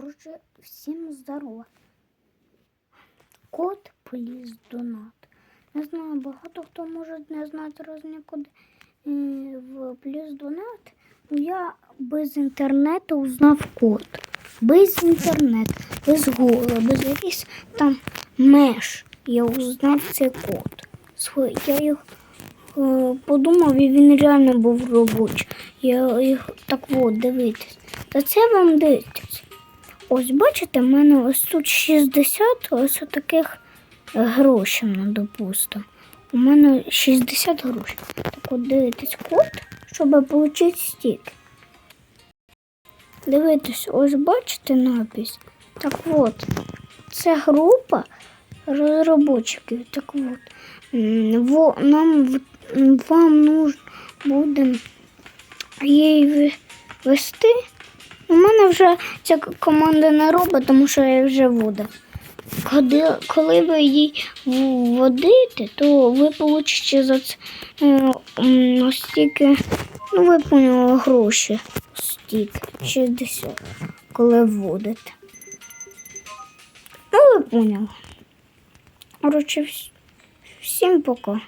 Коротше, всім здорово. Кот поліз донат. Не знаю, багато хто може не знати різні коди е, в плюс донат. Ну, Я без інтернету узнав код. Без інтернету, без Гугла, без якихось там меж. Я узнав цей код. Я їх е, подумав, і він реально був робочий. Я їх так от дивитись. Та це вам дивитись. Ось бачите, в мене ось тут 60 ось таких грошей, ну, допустимо. У мене 60 грошей. Так от дивитесь код, щоб отримати стік. Дивитесь, ось бачите напис. Так от, це група розробників. Так от, во- нам вам нужно буде її вести. Мене вже ця команда не робить, тому що я вже вода. Коли, коли ви її вводите, то ви получите за це е, стільки, ну ви поняли, гроші. Стільки, 60, коли вводите. Ну, ви поняли. Коротше, вс- всім пока.